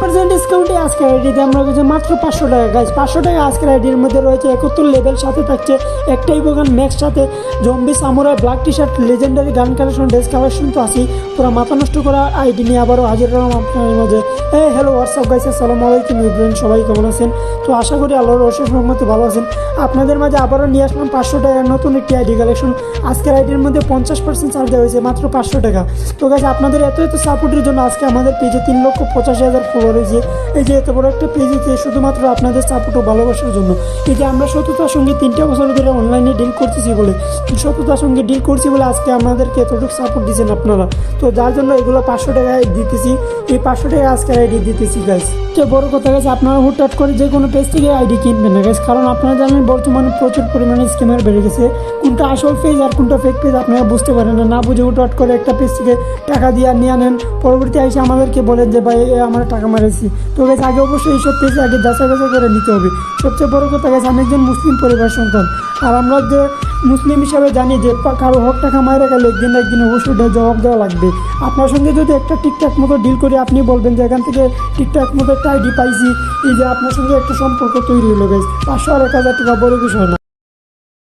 Percent ডিসকাউন্টে আজকের আইডিতে আমরা কাছে মাত্র পাঁচশো টাকা গাছ পাঁচশো টাকা আজকের আইডির মধ্যে রয়েছে একাত্তর লেভেল সাথে থাকছে একটাই বোগান ম্যাক্স সাথে zombie samurai black T shirt legendary gun collection dress collection তো আছি পুরো মাথা নষ্ট করা আইডি নিয়ে আবারও হাজির হলাম আপনাদের মাঝে। এ হ্যালো হোয়াটসঅ্যাপ গাইস আসসালামু আলাইকুম, ইব্রাহিম, সবাই কেমন আছেন? তো আশা করি আল্লাহর অশেষ রহমতে ভালো আছেন। আপনাদের মাঝে আবারও নিয়ে আসলাম পাঁচশো টাকার নতুন একটি আইডি কালেকশন আজকের আইডির মধ্যে পঞ্চাশ পার্সেন্ট ছাড় দেওয়া হয়েছে, মাত্র পাঁচশো টাকা। তো গাছ আপনাদের এত এত সাপোর্টের জন্য আজকে আমাদের পেজে তিন লক্ষ পঁচাশি হাজার ফলোয়ার হয়েছে এই যে এত বড় একটা পেজেতে শুধুমাত্র আপনাদের সাপোর্ট ও ভালোবাসার জন্য। এই যে আমরা সততার সঙ্গে তিনটা বছর ধরে অনলাইনে ডিল করতেছি বলে সততার সঙ্গে ডিল করছি বলে আজকে আমাদেরকে এতটুকু সাপোর্ট দিচ্ছেন আপনারা। তো যার জন্য এগুলো পাঁচশো টাকায় দিতেছি। এই পাঁচশো টাকা আজকে আইডি দিতেছি গাইস তো বড় কথা গেছে আপনারা হুটহাট করে যে কোনো পেজ থেকে আইডি কিনবেন না গাইস কারণ আপনারা জানেন বর্তমানে প্রচুর পরিমাণে স্কিমার বেড়ে গেছে। কোনটা আসল পেজ আর কোনটা ফেক পেজ আপনারা বুঝতে পারেন না। না বুঝে হুটহাট করে একটা পেজ থেকে টাকা দিয়ে নিয়ে আনেন পরবর্তী এসে আমাদেরকে বলেন যে, ভাই আমার টাকা মারেছি তো গেছে আগে অবশ্যই এইসব পেজ আগে যাচাই বাছাই করে নিতে হবে। সবচেয়ে বড় কথা গেছে আমি একজন মুসলিম পরিবার সন্তান। আর আমরা যে মুসলিম হিসাবে জানি যে কারও হক টাকা মারা গেলে একদিন একদিন অবশ্যই জবাব দেওয়া লাগবে। আপনার সঙ্গে যদি একটা ঠিকঠাক মতো ডিল করে, আপনি বলবেন যে এখান থেকে ঠিকঠাক মতো একটা আইডি পাইছি, এই যে আপনার সঙ্গে একটা সম্পর্ক তৈরি হলো গেছে পাঁচশো আর এক হাজার টাকা, বড় বিষয় না।